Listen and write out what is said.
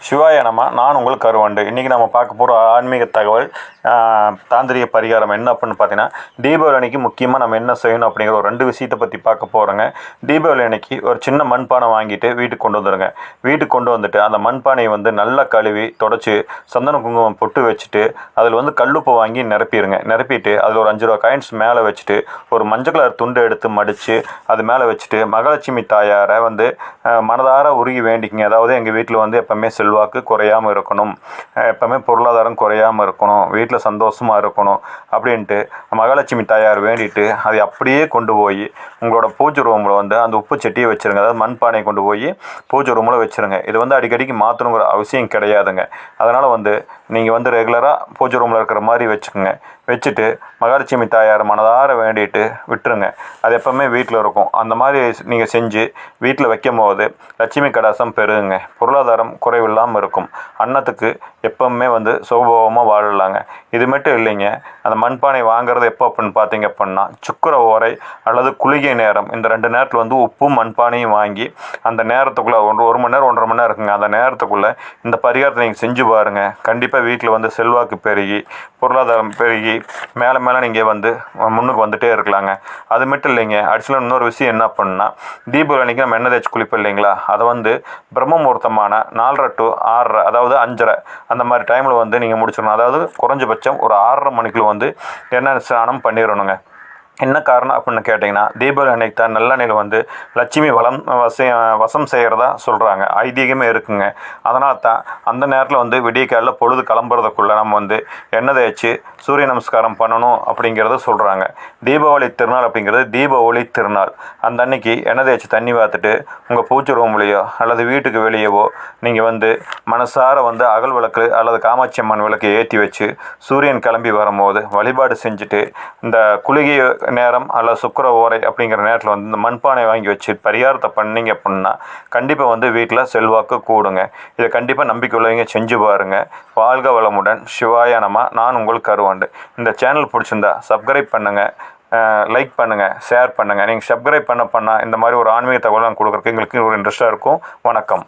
சிவாய நான் உங்கள் கருவாண்டு. இன்றைக்கி நம்ம பார்க்க போகிற ஆன்மீக தகவல் ஆஹ், தாந்திரிக பரிகாரம் என்ன அப்படின்னு பார்த்தீங்கன்னா தீபாவளி அன்னைக்கு முக்கியமாக நம்ம என்ன செய்யணும் அப்படிங்கிற ஒரு ரெண்டு விஷயத்தை பற்றி பார்க்க போகிறோங்க தீபாவளி அன்னைக்கு ஒரு சின்ன மண்பானை வாங்கிட்டு வீட்டுக்கு கொண்டு வந்துடுங்க வீட்டுக்கு கொண்டு வந்துட்டு அந்த மண்பானையை வந்து நல்லா கழுவி தொடச்சி சந்தன குங்குமம் பொட்டு வச்சுட்டு அதில் வந்து கல்லுப்பு வாங்கி நிரப்பிடுங்க நிரப்பிட்டு அதில் ஒரு அஞ்சு ரூபா காயின்ஸ் மேலே வச்சுட்டு ஒரு மஞ்சள் கலர் துண்டு எடுத்து மடித்து அது மேலே வச்சுட்டு மகாலட்சுமி தாயாரை வந்து மனதார உருகி வேண்டிக்கிங்க. அதாவது எங்கள் வீட்டில் வந்து எப்போவுமே செல்வாக்கு குறையாமல் இருக்கணும். எப்போவுமே பொருளாதாரம் குறையாமல் இருக்கணும். வீட்டில் சந்தோஷமாக இருக்கணும் அப்படின்ட்டு மகாலட்சுமி தாயார் வேண்டிட்டு அதை அப்படியே கொண்டு போய் உங்களோட பூஜை ரூமில் வந்து அந்த உப்பு செட்டியை வச்சுருங்க. அதாவது மண்பானையை கொண்டு போய் பூஜை ரூமில் வச்சுருங்க. இது வந்து அடிக்கடிக்கு மாற்றணுங்கிற அவசியம் கிடையாதுங்க. அதனால் வந்து நீங்கள் வந்து ரெகுலராக பூஜை ரூமில் இருக்கிற மாதிரி வச்சுக்கோங்க. வச்சுட்டு மகாலட்சுமி தாயார் மனதார வேண்டிட்டு விட்டுருங்க. அது எப்போவுமே வீட்டில் இருக்கும். அந்த மாதிரி நீங்கள் செஞ்சு வீட்டில் வைக்கும் போது லட்சுமி கடாசம் பெருகுங்க. பொருளாதாரம் குறைவில்லாமல் இருக்கும். அன்னத்துக்கு எப்பவுமே வந்து சுகபோகமாக வாழலாங்க. இது மட்டும் இல்லைங்க. அந்த மண்பானை வாங்குறது எப்போ அப்படின்னு பார்த்தீங்க அப்படின்னா சுக்கர ஓரை அல்லது குளிகை நேரம். இந்த ரெண்டு நேரத்தில் வந்து உப்பும் மண்பானையும் வாங்கி அந்த நேரத்துக்குள்ளே ஒன்று ஒரு மணி நேரம் ஒன்றரை மணி நேரம் இருக்குங்க. அந்த நேரத்துக்குள்ளே இந்த பரிகாரத்தை நீங்கள் செஞ்சு பாருங்கள் கண்டிப்பாக வீட்டில் வந்து செல்வாக்கு பெருகி பொருளாதாரம் பெருகி மேலே மேலே நீங்கள் வந்து முன்னுக்கு வந்துகிட்டே இருக்கலாங்க. அது மட்டும் இல்லைங்க அடிஷனல் இன்னொரு விஷயம் என்ன பண்ணா தீபாவளி அன்றைக்கி நம்ம எண்ணெய் தேய்ச்சி குளிப்போம் இல்லைங்களா? அதை வந்து பிரம்ம முகூர்த்தமான நாலரை டு ஆறரை அதாவது அஞ்சரை அந்த மாதிரி டைமில் வந்து நீங்கள் முடிச்சிடணும். அதாவது குறைஞ்சபட்சம் ஒரு ஆறரை மணிக்குள்ள வந்து எண்ணெய் ஸ்நானம் பண்ணிடணுங்க. என்ன காரணம் அப்படின்னு கேட்டிங்கன்னா தீபாவளி அன்னைக்கு தான் நல்லெண்ணெயில் வந்து லட்சுமி வளம் வச வசம் செய்கிறதா சொல்கிறாங்க ஐதீகமே இருக்குங்க. அதனால தான் அந்த நேரத்தில் வந்து விடிய பொழுது கிளம்புறதுக்குள்ளே நம்ம வந்து எண்ணெய் தேய்ச்சி சூரிய நமஸ்காரம் பண்ணணும் அப்படிங்கிறத சொல்கிறாங்க தீபாவளி திருநாள் அப்படிங்கிறது தீபாவளி திருநாள். அந்த அன்னைக்கு எண்ணெய் தேய்ச்சி தண்ணி பார்த்துட்டு உங்கள் பூச்சி ரூம்லேயோ அல்லது வீட்டுக்கு வெளியேவோ நீங்கள் வந்து மனசார வந்து அகல் விளக்கு அல்லது காமாட்சி அம்மன் விளக்கு ஏற்றி வச்சு சூரியன் கிளம்பி வரும்போது வழிபாடு செஞ்சுட்டு இந்த குளிகை நேரம் அல்லது சுக்கிர ஓரை அப்படிங்கிற நேரத்தில் வந்து இந்த மண்பானை வாங்கி வச்சு பரிகாரத்தை பண்ணீங்க அப்படின்னா கண்டிப்பாக வந்து வீட்டில் செல்வாக்கு கூடுங்க. இதை கண்டிப்பாக நம்பிக்கை உள்ளவங்க செஞ்சு பாருங்கள் வாழ்க வளமுடன். சிவாய நான் உங்களுக்கு கருவாண்டு. இந்த சேனல் பிடிச்சிருந்தா சப்ஸ்கிரைப் பண்ணுங்கள் லைக் பண்ணுங்கள் ஷேர் பண்ணுங்கள் நீங்கள் சப்ஸ்கிரைப் பண்ண பண்ணால் இந்த மாதிரி ஒரு ஆன்மீக தகவலாம் கொடுக்குறதுக்கு எங்களுக்கு ஒரு இன்ட்ரெஸ்ட்டாக இருக்கும். வணக்கம்.